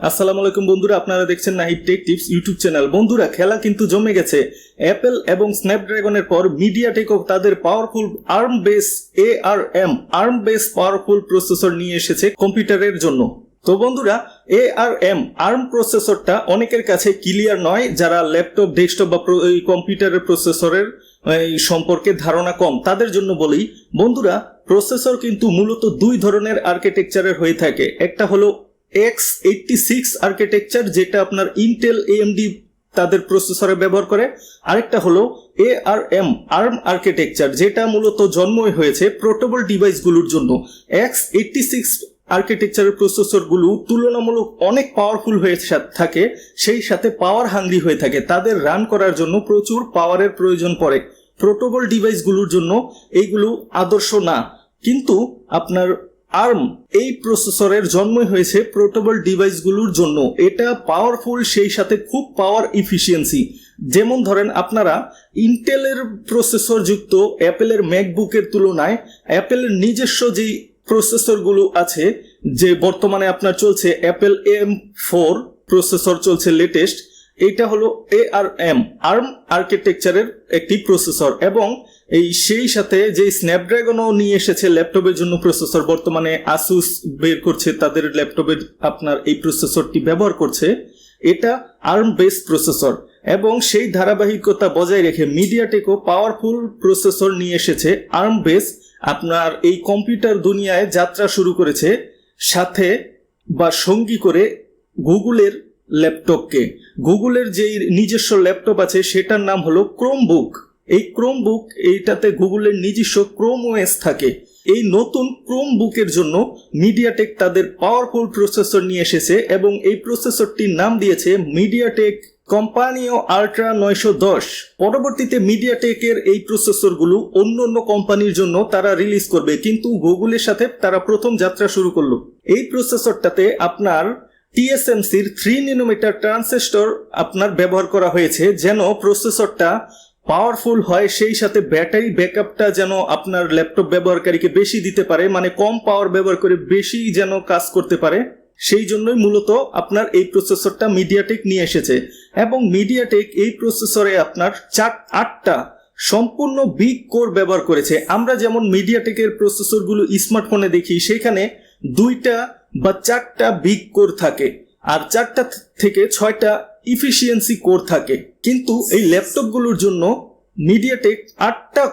আসসালামু আলাইকুম বন্ধুরা, আপনারা দেখছেন Nahid tech tips YouTube channel বন্ধুরা, খেলা কিন্তু জমে গেছে। অ্যাপেল এবং স্ন্যাপড্রাগনের পর মিডিয়াটেকও তাদের powerful ARM base A R M ARM base powerful processor নিয়ে এসেছে কম্পিউটারের জন্য। তো বন্ধুরা এ আর এম আর্ম প্রসেসরটা অনেকের কাছে ক্লিয়ার নয়, যারা ল্যাপটপ ডেস্কটপ বা কম্পিউটারের প্রসেসরের এই সম্পর্কে ধারণা কম। তাদের জন্য বলি, বন্ধুরা, প্রসেসর কিন্তু মূলত দুই ধরনের আর্কিটেকচারের হয়ে থাকে। একটা হলো এক্স এইটটি সিক্স আর্কিটেকচার, যেটা আপনার ইন্টেল এএমডি তাদের প্রসেসরে ব্যবহার করে। আরেকটা হলো A R M ARM architecture, যেটা মূলত জন্মই হয়েছে পোর্টেবল ডিভাইসগুলোর জন্য। এক্স এইটটি সিক্স আর্কিটেকচারের প্রসেসরগুলো তুলনামূলক অনেক পাওয়ারফুল হয়ে থাকে, সেই সাথে পাওয়ার হাঙ্গরি হয়ে থাকে। তাদের রান করার জন্য প্রচুর পাওয়ারের প্রয়োজন পড়ে। পোর্টেবল ডিভাইসগুলোর জন্য এইগুলো আদর্শ না। কিন্তু আপনার আর্ম এই প্রসেসরের জন্মই হয়েছে পোর্টেবল ডিভাইসগুলোর জন্য। এটা পাওয়ারফুল সেই সাথে খুব পাওয়ার ইফিসিয়েন্সি যেমন ধরেন আপনারা ইন্টেলের প্রসেসর যুক্ত অ্যাপেলের ম্যাকবুকের তুলনায় অ্যাপেলের নিজস্ব যেই প্রসেসরগুলো আছে, যে বর্তমানে আপনার চলছে অ্যাপেল এম ফোর প্রসেসর চলছে লেটেস্ট এটা হলো এ আর এম আর্ম আর্কিটেকচারের একটি প্রসেসর এবং এই সেই সাথে যে স্ন্যাপড্রাগনও নিয়ে এসেছে ল্যাপটপের জন্য প্রসেসর বর্তমানে আসুস বের করছে তাদের ল্যাপটপের আপনার এই প্রসেসরটি ব্যবহার করছে। এটা আর্ম বেস প্রসেসর এবং সেই ধারাবাহিকতা বজায় রেখে মিডিয়াটেকও পাওয়ারফুল প্রসেসর নিয়ে এসেছে আর্ম বেস আপনার এই কম্পিউটার দুনিয়ায় যাত্রা শুরু করেছে, সাথে বা সঙ্গী করে গুগলের ল্যাপটপকে গুগলের যেই নিজস্ব ল্যাপটপ আছে, সেটার নাম হলো ক্রোমবুক এই ক্রোমবুক এইটাতে গুগলের নিজস্ব ক্রোম ওএস থাকে। এই নতুন ক্রোম বুকের জন্য মিডিয়াটেক তাদের পাওয়ারফুল প্রসেসর নিয়ে এসেছে এবং এই প্রসেসরটির নাম দিয়েছে মিডিয়াটেক কোম্পানিও আল্ট্রা নয়শো দশ। পরবর্তীতে মিডিয়াটেকের এই প্রসেসরগুলো অন্য অন্য কোম্পানির জন্য তারা রিলিজ করবে, কিন্তু গুগলের সাথে তারা প্রথম যাত্রা শুরু করল। এই প্রসেসরটাতে আপনার টিএসএমসির থ্রি নিনোমিটার ট্রান্সিস্টর আপনার ব্যবহার করা হয়েছে যেন প্রসেসরটা পাওয়ারফুল হয়, সেই সাথে ব্যাটারি ব্যাকআপটা যেন আপনার ল্যাপটপ ব্যবহারকারীকে বেশি দিতে পারে মানে কম পাওয়ার ব্যবহার করে বেশি যেন কাজ করতে পারে। সেই জন্যই মূলত আপনার এই প্রসেসরটা মিডিয়াটেক নিয়ে এসেছে এবং মিডিয়াটেক এই প্রসেসরে আপনার চার, আটটা সম্পূর্ণ বিগ কোর ব্যবহার করেছে। আমরা যেমন মিডিয়াটেকের প্রসেসরগুলো স্মার্টফোনে দেখি, সেখানে দুইটা বা চারটা বিগ কোর থাকে, আর চারটা থেকে ছয়টা ইফিসিয়েন্সি কোর থাকে। কিন্তু এই ল্যাপটপগুলোর জন্য মিডিয়াটেক আটটা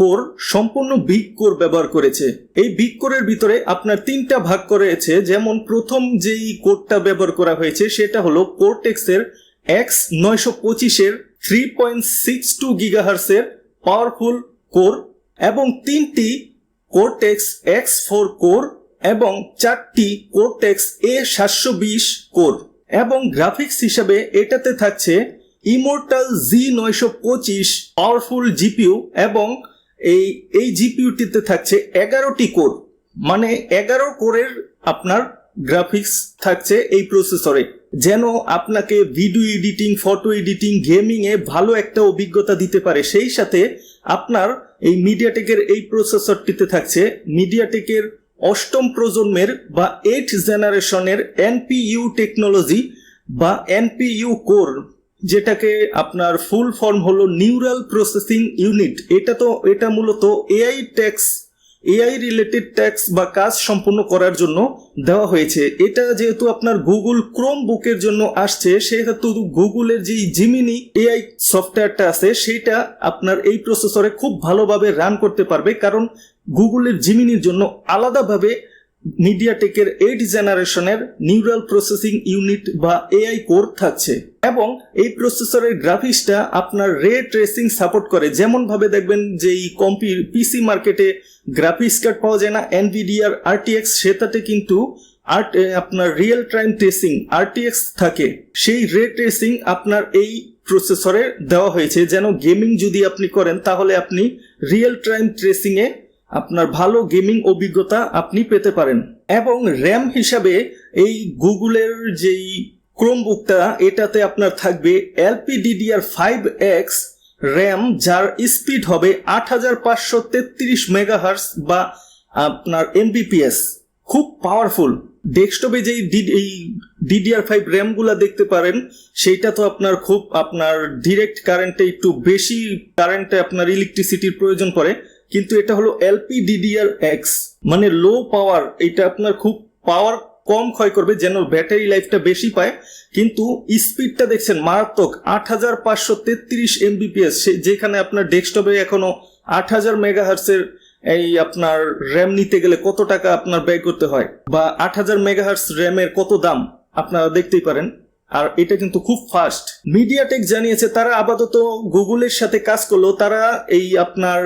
কোর সম্পূর্ণ বিগ কোর ব্যবহার করেছে। এই বিগ কোরের ভিতরে আপনার তিনটা ভাগ করেছে, যেমন প্রথম যেই কোরটা ব্যবহার করা হয়েছে, সেটা হলো কোরটেক্সের এক্স নয়শো পঁচিশের থ্রি পয়েন্ট সিক্স টু গিগাহার্সের পাওয়ারফুল কোর এবং তিনটি কোরটেক্স এক্স ফোর কোর এবং চারটি কোরটেক্স এ সাতশো বিশ কোর এবং গ্রাফিক্স হিসাবে এটাতে থাকছে ইমোর্টাল জি নয়শো পঁচিশ পাওয়ারফুল জিপিউ এবং এই এই জিপিউটিতে থাকছে এগারোটি কোর মানে এগারো কোরের আপনার গ্রাফিক্স থাকছে এই প্রসেসরে যেন আপনাকে video editing photo editing gaming এ ভালো একটা অভিজ্ঞতা দিতে পারে। সেই সাথে আপনার এই মিডিয়াটেকের এই প্রসেসরটিতে থাকছে মিডিয়াটেকের অষ্টম প্রজন্মের বা এইট জেনারেশনের এনপিইউ টেকনোলজি বা এনপিইউ কোর যেটাকে আপনার ফুল ফর্ম হলো নিউরাল প্রসেসিং ইউনিট এটা তো, এটা মূলত AI tasks AI related tasks বা কাজ সম্পূর্ণ করার জন্য দেওয়া হয়েছে। এটা যেহেতু আপনার গুগল ক্রোম বুকের জন্য আসছে, সেহেতু গুগলের যে জিমিনি এআই সফটওয়্যারটা আছে, সেটা আপনার এই প্রসেসরে খুব ভালোভাবে রান করতে পারবে। কারণ গুগলের জিমিনির জন্য আলাদাভাবে মিডিয়াটেকের এইট জেনারেশনের নিউরাল প্রসেসিং ইউনিট বা এআই কোর থাকছে। এবং এই প্রসেসরের গ্রাফিক্সটা আপনার রে ট্রেসিং সাপোর্ট করে। যেমন ভাবে দেখবেন যে এই কম্পি, পিসি মার্কেটে গ্রাফিক্স কার্ড পাওয়া যায় না এনভিডিআর আরটিএক্স সেটাতে কিন্তু আর্ট আপনার রিয়েল টাইম ট্রেসিং আরটিএক্স থাকে। সেই রে ট্রেসিং আপনার এই প্রসেসরে দেওয়া হয়েছে। যেন গেমিং যদি আপনি করেন, তাহলে আপনি রিয়েল টাইম ট্রেসিং এ আপনার ভালো গেমিং অভিজ্ঞতা আপনি পেতে পারেন। এবং র্যাম হিসাবে এই গুগলের যেই ক্রোমবুকটা, এটাতে আপনার থাকবে এলপিডিডিআর ফাইভ এক্স র্যাম, যার স্পিড হবে আট হাজার পাঁচশো তেত্রিশ মেগাহার্স বা আপনার এমবিপিএস। খুব পাওয়ারফুল। ডেস্কটপে যেই এই ডিডিআর ফাইভ র্যামগুলা দেখতে পারেন, সেইটা তো আপনার খুব, আপনার ডিরেক্ট কারেন্টে একটু বেশি কারেন্টে আপনার ইলেকট্রিসিটির প্রয়োজন পড়ে। কিন্তু এটা হলো এলপিডিডিআর এক্স। মানে লো পাওয়ার এটা আপনার খুব পাওয়ার কম ক্ষয় করবে, যেন ব্যাটারি লাইফটা বেশি পায়। কিন্তু স্পিডটা দেখছেন, মারাত্মক, আট হাজার পাঁচশো তেত্রিশ এমবিপিএস যেখানে আপনার ডেস্কটপে এখনও আট হাজার মেগাহার্সের এই আপনার র্যাম নিতে গেলে কত টাকা আপনার ব্যয় করতে হয়? বা আট হাজার মেগাহার্স র্যামের কত দাম? আপনারা দেখতেই পারেন। আর এটা কিন্তু খুব ফাস্ট মিডিয়াটেক জানিয়েছে, তারা আপাতত গুগলের সাথে কাজ করল, তারা এই আপনার,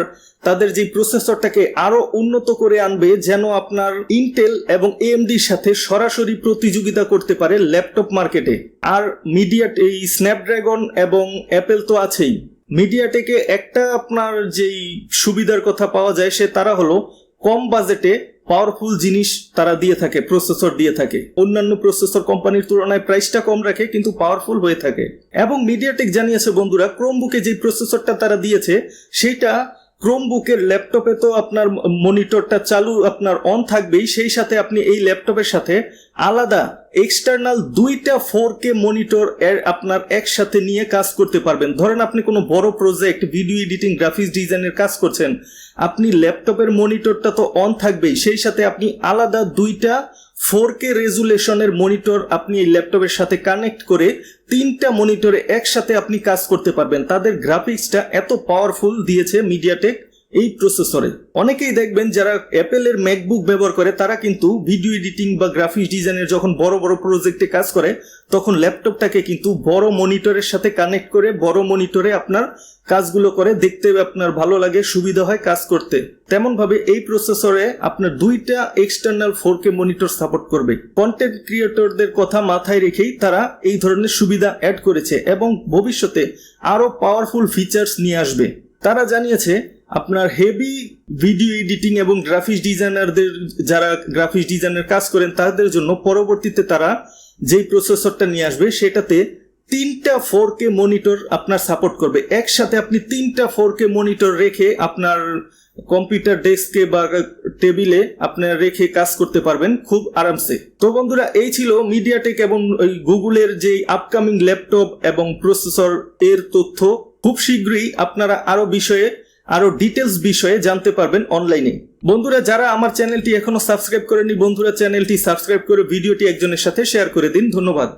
তাদের যে প্রসেসরটাকে আরও উন্নত করে আনবে, যেন আপনার ইন্টেল এবং এএমডির সাথে সরাসরি প্রতিযোগিতা করতে পারে ল্যাপটপ মার্কেটে। আর মিডিয়া এই স্ন্যাপড্রাগন এবং অ্যাপেল তো আছেই। মিডিয়াটেকে একটা আপনার যেই সুবিধার কথা পাওয়া যায়, সে তারা হলো কম বাজেটে পাওয়ারফুল জিনিস তারা দিয়ে থাকে, প্রসেসর দিয়ে থাকে। অন্যান্য প্রসেসর কোম্পানির তুলনায় প্রাইসটা কম রাখে, কিন্তু পাওয়ারফুল হয়ে থাকে। এবং মিডিয়াটেক জানিয়েছে, বন্ধুরা ক্রোমবুকে যে প্রসেসরটা তারা দিয়েছে সেটা ক্রোমবুকের ল্যাপটপে তো আপনার মনিটরটা চালু আপনার অন থাকবেই, সেই সাথে আপনি এই ল্যাপটপের সাথে আলাদা এক্সটার্নাল দুইটা ফোর কে মনিটর আপনার একসাথে নিয়ে কাজ করতে পারবেন। ধরেন আপনি কোনো বড় প্রজেক্ট ভিডিও এডিটিং গ্রাফিক্স ডিজাইনের কাজ করছেন, আপনি ল্যাপটপের মনিটরটা তো অন থাকবেই, সেই সাথে আপনি আলাদা দুইটা ফোর কে রেজুলেশনের মনিটর আপনি এই ল্যাপটপের সাথে কানেক্ট করে তিনটা মনিটরে একসাথে আপনি কাজ করতে পারবেন। তাদের গ্রাফিক্সটা এত পাওয়ারফুল দিয়েছে মিডিয়াটেক এই প্রসেসরে অনেকেই দেখবেন যারা অ্যাপেলের ম্যাকবুক ব্যবহার করে, তারা কিন্তু ভিডিও এডিটিং বা গ্রাফিক্স ডিজাইনের যখন বড় বড় প্রজেক্টে কাজ করে, তখন ল্যাপটপটাকে কিন্তু বড় মনিটরের সাথে কানেক্ট করে, বড় মনিটরে আপনার কাজগুলো করে, দেখতে আপনার ভালো লাগে, সুবিধা হয় কাজ করতে। তেমন ভাবে এই প্রসেসরে আপনার দুইটা external four K monitor support করবে। কন্টেন্ট ক্রিয়েটরদের কথা মাথায় রেখেই তারা এই ধরনের সুবিধা অ্যাড করেছে এবং ভবিষ্যতে আরও পাওয়ারফুল ফিচার্স নিয়ে আসবে। তারা জানিয়েছে আপনার হেভি ভিডিও এডিটিং এবং গ্রাফিক্স ডিজাইনারদের যারা গ্রাফিক্স ডিজাইনের কাজ করেন, তাদের জন্য পরবর্তীতে তারা যেই প্রসেসরটা নিয়ে আসবে, সেটাতে তিনটা ফোর কে মনিটর আপনার সাপোর্ট করবে। একসাথে আপনি তিনটা ফোর কে মনিটর রেখে আপনার কম্পিউটার ডেস্কে বা টেবিলে আপনার রেখে কাজ করতে পারবেন খুব আরামসে। তো বন্ধুরা, এই ছিল মিডিয়াটেক এবং গুগলের যে আপকামিং ল্যাপটপ এবং প্রসেসর এর তথ্য। খুব শীঘ্রই আপনারা আরও বিষয়ে আরও ডিটেলস বিষয়ে জানতে পারবেন অনলাইনে বন্ধুরা, যারা আমার চ্যানেলটি এখনও সাবস্ক্রাইব করেনি বন্ধুরা চ্যানেলটি সাবস্ক্রাইব করে ভিডিওটি একজনের সাথে শেয়ার করে দিন। ধন্যবাদ।